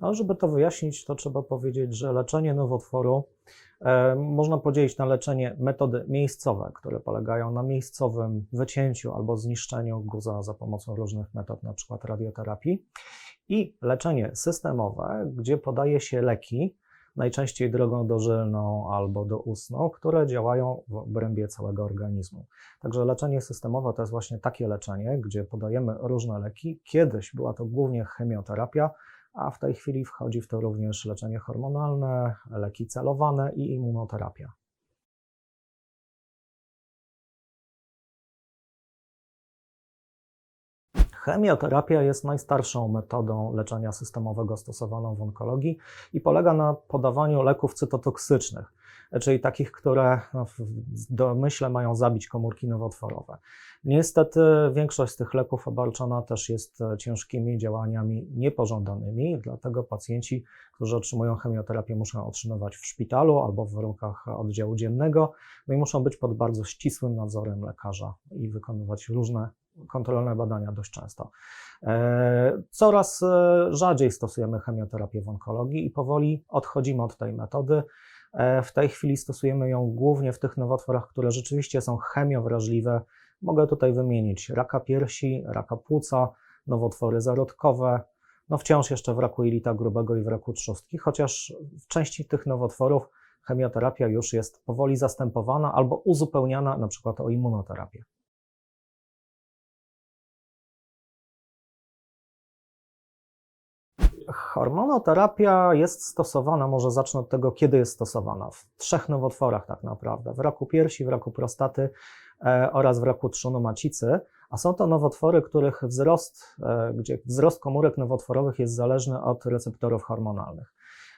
Ale żeby to wyjaśnić, to trzeba powiedzieć, że leczenie nowotworu e, można podzielić na leczenie metody miejscowe, które polegają na miejscowym wycięciu albo zniszczeniu guza za pomocą różnych metod, np. radioterapii, i leczenie systemowe, gdzie podaje się leki, najczęściej drogą dożylną albo doustną, które działają w obrębie całego organizmu. Także leczenie systemowe to jest właśnie takie leczenie, gdzie podajemy różne leki. Kiedyś była to głównie chemioterapia, a w tej chwili wchodzi w to również leczenie hormonalne, leki celowane i immunoterapia. Chemioterapia jest najstarszą metodą leczenia systemowego stosowaną w onkologii i polega na podawaniu leków cytotoksycznych, czyli takich, które no, w domyśle mają zabić komórki nowotworowe. Niestety większość z tych leków obarczona też jest ciężkimi działaniami niepożądanymi, dlatego pacjenci, którzy otrzymują chemioterapię, muszą otrzymywać w szpitalu albo w warunkach oddziału dziennego, no i muszą być pod bardzo ścisłym nadzorem lekarza i wykonywać różne kontrolne badania dość często. E, coraz e, rzadziej stosujemy chemioterapię w onkologii i powoli odchodzimy od tej metody. E, w tej chwili stosujemy ją głównie w tych nowotworach, które rzeczywiście są chemiowrażliwe. Mogę tutaj wymienić raka piersi, raka płuca, nowotwory zarodkowe, no wciąż jeszcze w raku jelita grubego i w raku trzustki, chociaż w części tych nowotworów chemioterapia już jest powoli zastępowana albo uzupełniana na przykład o immunoterapię. Hormonoterapia jest stosowana, może zacznę od tego, kiedy jest stosowana. W trzech nowotworach tak naprawdę. W raku piersi, w raku prostaty e, oraz w raku trzonu macicy. A są to nowotwory, których wzrost, e, gdzie wzrost komórek nowotworowych jest zależny od receptorów hormonalnych.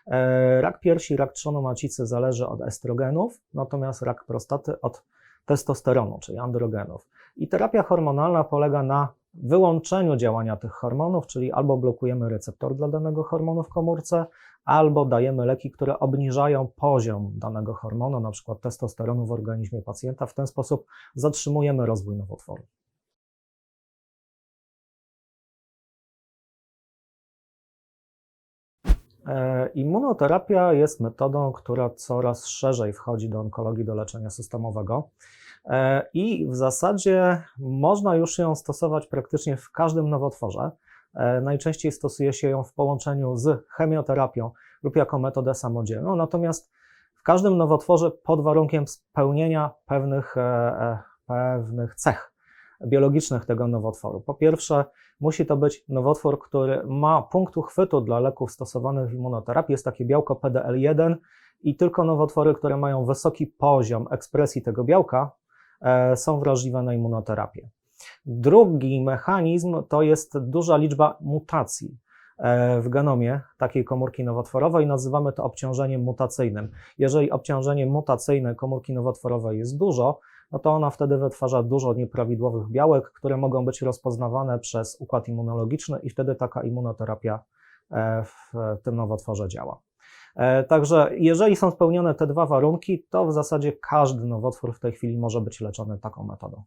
E, rak piersi, rak trzonu macicy zależy od estrogenów, natomiast rak prostaty od testosteronu, czyli androgenów. I terapia hormonalna polega na wyłączeniu działania tych hormonów, czyli albo blokujemy receptor dla danego hormonu w komórce, albo dajemy leki, które obniżają poziom danego hormonu, na przykład testosteronu w organizmie pacjenta. W ten sposób zatrzymujemy rozwój nowotworu. E, immunoterapia jest metodą, która coraz szerzej wchodzi do onkologii, do leczenia systemowego. E, I w zasadzie można już ją stosować praktycznie w każdym nowotworze. E, najczęściej stosuje się ją w połączeniu z chemioterapią lub jako metodę samodzielną, natomiast w każdym nowotworze pod warunkiem spełnienia pewnych, e, pewnych cech biologicznych tego nowotworu. Po pierwsze, musi to być nowotwór, który ma punkt uchwytu dla leków stosowanych w immunoterapii, jest takie białko PDL1 i tylko nowotwory, które mają wysoki poziom ekspresji tego białka, są wrażliwe na immunoterapię. Drugi mechanizm to jest duża liczba mutacji e, w genomie takiej komórki nowotworowej. Nazywamy to obciążeniem mutacyjnym. Jeżeli obciążenie mutacyjne komórki nowotworowej jest dużo, no to ona wtedy wytwarza dużo nieprawidłowych białek, które mogą być rozpoznawane przez układ immunologiczny i wtedy taka immunoterapia e, w tym nowotworze działa. E, także jeżeli są spełnione te dwa warunki, to w zasadzie każdy nowotwór w tej chwili może być leczony taką metodą.